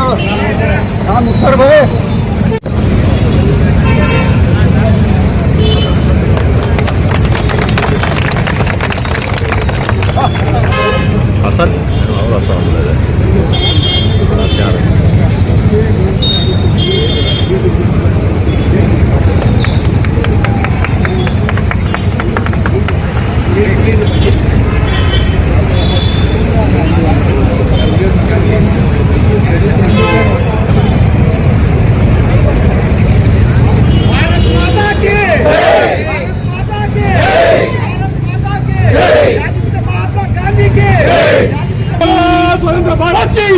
हम उत्तर प्रदेश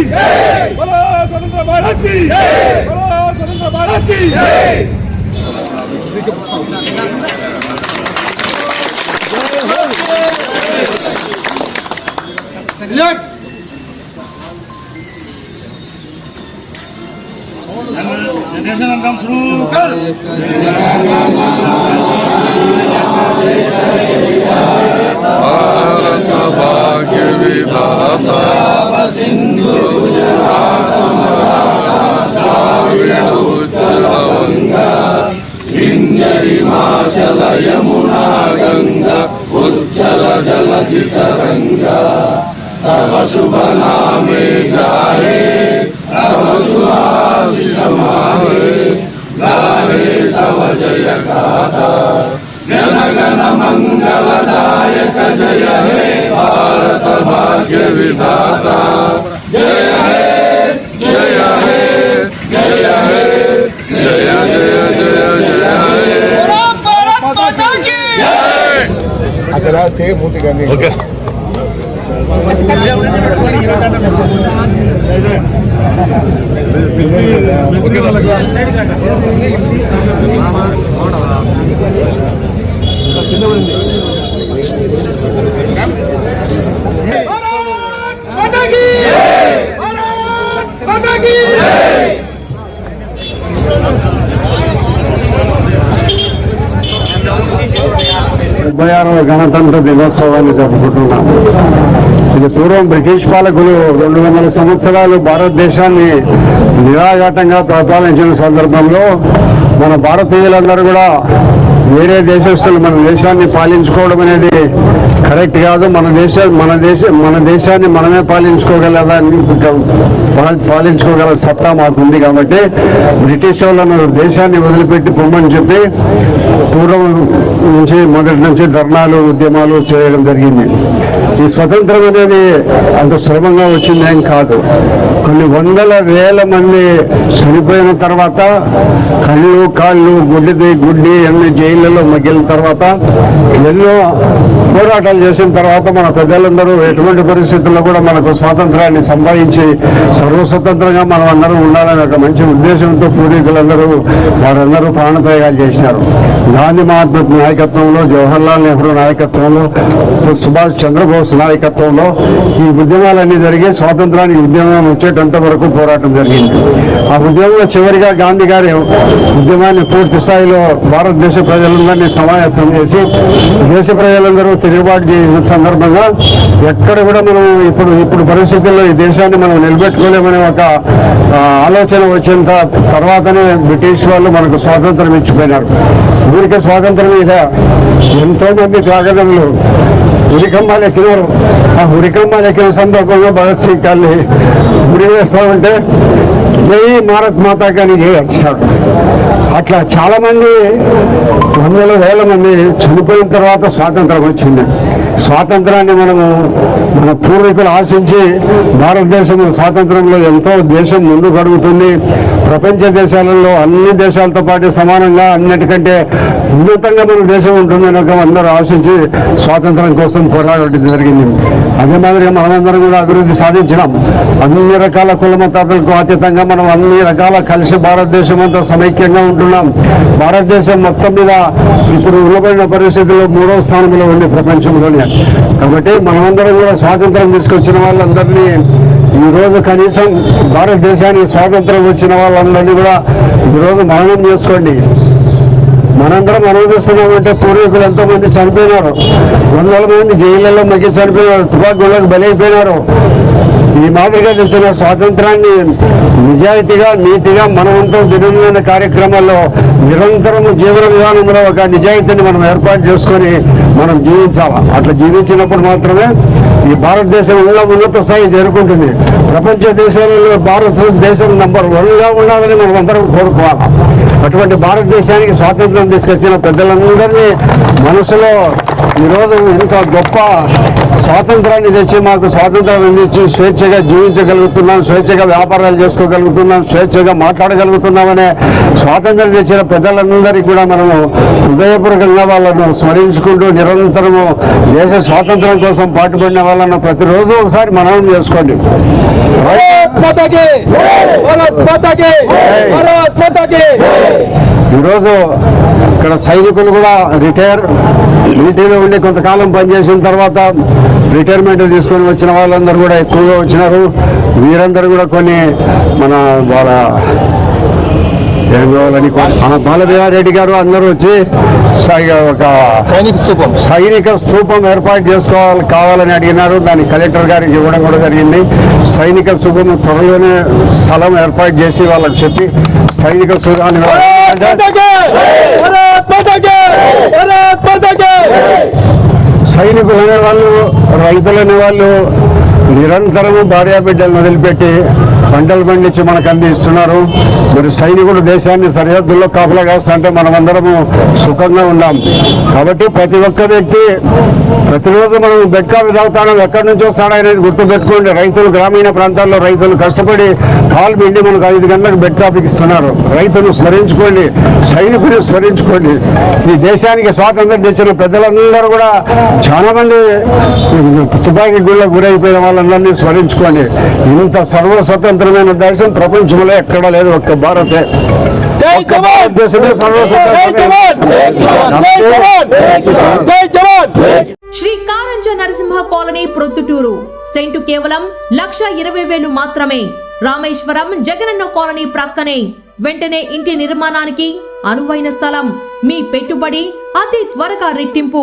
भारत की बोलो स्वतंत्र भारत की बोलो स्वतंत्र भारत की भारत भाग्य विधाता సింధు గుజరాత ద్రావిడ ఉత్తర వంగ వింధ్య హిమాచల జల శిఖరంగ తవ శుభనామే తవ శుభా 되게 못해가네. 오케이. Okay. డెబ్బై ఆరవ గణతంత్ర దినోత్సవాన్ని జరుపుకుంటున్నాం. ఇది పూర్వం బ్రిటిష్ పాలకులు రెండు వందల సంవత్సరాలు భారతదేశాన్ని నిరాఘాటంగా పరిపాలించిన సందర్భంలో మన భారతీయులందరూ కూడా వేరే దేశస్తులు మన దేశాన్ని పాలించుకోవడం అనేది కరెక్ట్ కాదు. మన దేశ మన దేశ మన దేశాన్ని మనమే పాలించుకోగలదాన్ని పాలించుకోగల సత్తా మాకు ఉంది కాబట్టి బ్రిటిష్ వాళ్ళను దేశాన్ని వదిలిపెట్టి పొమ్మని చెప్పి పూర్వం నుంచి మొదటి నుంచి ధర్నాలు ఉద్యమాలు చేయడం జరిగింది. ఈ స్వతంత్రం అనేది అంత సులభంగా వచ్చిందేం కాదు. కొన్ని వందల వేల మంది చనిపోయిన తర్వాత కళ్ళు కాళ్ళు గుడ్డిది గుడ్డి అన్ని జైళ్ళలో మగ్గిన తర్వాత ఎన్నో పోరాటాలు చేసిన తర్వాత మన ప్రజలందరూ ఎటువంటి పరిస్థితుల్లో కూడా మనకు స్వాతంత్రాన్ని సంపాదించి సర్వస్వతంత్రంగా మనం అందరం ఉండాలని ఒక మంచి ఉద్దేశంతో పూర్వీకులందరూ వారందరూ ప్రాణత్యాగాలు చేశారు. గాంధీ మహాత్మ నాయకత్వంలో జవహర్లాల్ నెహ్రూ నాయకత్వంలో సుభాష్ చంద్రబోస్ నాయకత్వంలో ఈ ఉద్యమాలన్నీ జరిగి స్వాతంత్రానికి ఉద్యమం వచ్చేటంత వరకు పోరాటం జరిగింది. ఆ ఉద్యమంలో చివరిగా గాంధీ గారి ఉద్యమాన్ని పూర్తి స్థాయిలో భారతదేశ ప్రజలందరినీ సమాయత్తం చేసి దేశ ప్రజలందరూ తిరుగుబాటు చేసిన సందర్భంగా ఎక్కడ కూడా మనం ఇప్పుడు ఇప్పుడు పరిస్థితుల్లో ఈ దేశాన్ని మనం నిలబెట్టుకోలేమనే ఒక ఆలోచన వచ్చిన తర్వాతనే బ్రిటిష్ వాళ్ళు మనకు స్వాతంత్రం ఇచ్చిపోయినారు. ఊరికే స్వాతంత్రం మీద ఎంతో మంది త్యాగదములు ఉరికమ్మాలు ఎక్కినారు. ఆ ఉరికమ్మాలు ఎక్కిన సందర్భంగా భగత్ సింగ్ గారిని ఉరి వేస్తామంటే జై భారత్ మాతా కానీ జై అట్లా చాలా మంది వందల వేల మంది చనిపోయిన తర్వాత స్వాతంత్రం వచ్చింది. స్వాతంత్రాన్ని మనము మన పూర్వీకులు ఆశించి భారతదేశం స్వాతంత్రంలో ఎంతో దేశం ముందు అడుగుతుంది. ప్రపంచ దేశాలలో అన్ని దేశాలతో పాటు సమానంగా అన్నిటికంటే ఉన్నతంగా మన దేశం ఉంటుందని ఒక అందరూ ఆశించి స్వాతంత్రం కోసం పోరాడటం జరిగింది. అదే మాదిరిగా మనమందరం కూడా అభివృద్ధి సాధించినాం. అన్ని రకాల కుల మతాలకు అతీతంగా మనం అన్ని రకాల కలిసి భారతదేశం అంతా సమైక్యంగా ఉంటున్నాం. భారతదేశం మొత్తం మీద ఇప్పుడు ఉన్నబడిన పరిస్థితుల్లో మూడవ స్థానంలో ఉంది ప్రపంచంలోనే. కాబట్టి మనమందరం కూడా స్వాతంత్రం తీసుకొచ్చిన వాళ్ళందరినీ ఈ రోజు కనీసం భారతదేశానికి స్వాతంత్రం వచ్చిన వాళ్ళందరినీ కూడా ఈరోజు మననం చేసుకోండి. మనందరం అనుభవిస్తున్నామంటే పూర్వీకులు ఎంతోమంది చనిపోయినారు. వందల మంది జైళ్ళలో మగ్గి చనిపోయినారు. తుపాకులకు బలైపోయినారు. ఈ మాదిరిగా చేసిన స్వాతంత్రాన్ని నిజాయితీగా నీతిగా మనవంతో దినమైన కార్యక్రమాల్లో నిరంతరం జీవన విధానంలో ఒక నిజాయితీని మనం ఏర్పాటు చేసుకొని మనం జీవించాలి? అట్లా జీవించినప్పుడు మాత్రమే ఈ భారతదేశం ఉన్న ఉన్నత స్థాయి చేరుకుంటుంది. ప్రపంచ దేశాలలో భారతదేశం నంబర్ వన్గా ఉండాలని మనం అందరం కోరుకోవాలి? అటువంటి భారతదేశానికి స్వాతంత్రం తీసుకొచ్చిన పెద్దలందరినీ మనసులో ఈరోజు ఇంత గొప్ప స్వాతంత్రాన్ని తెచ్చి మాకు స్వాతంత్రాన్ని అందించి స్వేచ్ఛగా జీవించగలుగుతున్నాం స్వేచ్ఛగా వ్యాపారాలు చేసుకోగలుగుతున్నాం స్వేచ్ఛగా మాట్లాడగలుగుతున్నామనే స్వాతంత్రం తెచ్చిన పెద్దలందరికీ కూడా మనము హృదయపూర్వకంగా వాళ్ళను స్మరించుకుంటూ నిరంతరము దేశ స్వాతంత్రం కోసం పాటుపడిన వాళ్ళను ప్రతిరోజు ఒకసారి మననం చేసుకోండి. ఈరోజు ఇక్కడ సైనికులు కూడా రిటైర్ మిలిటరీలో ఉండి కొంతకాలం పనిచేసిన తర్వాత రిటైర్మెంట్ తీసుకొని వచ్చిన వాళ్ళందరూ కూడా ఎక్కువగా వచ్చినారు. వీరందరూ కూడా కొన్ని మన వాళ్ళ ఏం కావాలని బాలబిహారెడ్డి గారు అందరూ వచ్చి ఒక సైనిక స్థూపం. సైనిక స్థూపం ఏర్పాటు చేసుకోవాలి కావాలని అడిగినారు. దాన్ని కలెక్టర్ గారికి ఇవ్వడం కూడా జరిగింది. సైనిక స్థూపం త్వరలోనే స్థలం ఏర్పాటు చేసి వాళ్ళకి చెప్పి సైనిక కి సైనికులు అనే వాళ్ళు రైతులు అనే వాళ్ళు నిరంతరము భార్యాబిడ్డలు వదిలిపెట్టి పంటలు పండించి మనకు అందిస్తున్నారు. మరి సైనికులు దేశాన్ని సరిహద్దుల్లో కాపలా కాస్తుంటే మనమందరము సుఖంగా ఉన్నాం. కాబట్టి ప్రతి ఒక్క వ్యక్తి ప్రతిరోజు మనం బెడ్ కాఫీ ఎక్కడి నుంచి వస్తాడు అనేది గుర్తుపెట్టుకోండి. రైతులు గ్రామీణ ప్రాంతాల్లో రైతులు కష్టపడి కాలు పిండి మనకు ఐదు గంటలకు బెడ్ కాఫీకి ఇస్తున్నారు. రైతులు స్మరించుకోండి సైనికుని స్మరించుకోండి. ఈ దేశానికి స్వాతంత్రం తెచ్చిన పెద్దలందరూ కూడా చాలామంది తుపాకీ గుళ్ళకు గురైపోయిన వాళ్ళందరినీ స్మరించుకోండి ఇంత సర్వ స్వతంత్రమైన దేశం ప్రపంచంలో ఎక్కడా లేదు ఒక్క భారతే. జై ఒక్క జవాన్! భారతదేశమే జై జవాన్! జై జవాన్! జై జవాన్! శ్రీ కారంజ నరసింహ కాలనీ ప్రొద్దుటూరు. సెంటు కేవలం లక్ష ఇరవై వేలు మాత్రమే. రామేశ్వరం జగనన్న కాలనీ ప్రక్కనే. వెంటనే ఇంటి నిర్మాణానికి అనువైన స్థలం. మీ పెట్టుబడి అతి త్వరగా రెట్టింపు.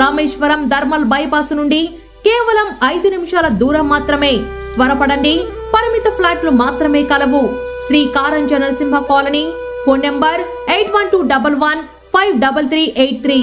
రామేశ్వరం ధర్మల్ బైపాస్ నుండి కేవలం ఐదు నిమిషాల దూరం మాత్రమే. త్వరపడండి. పరిమిత ఫ్లాట్లు మాత్రమే కలవు. Shri Karanja Narasimha colony phone number eight one two double one five double three eight three.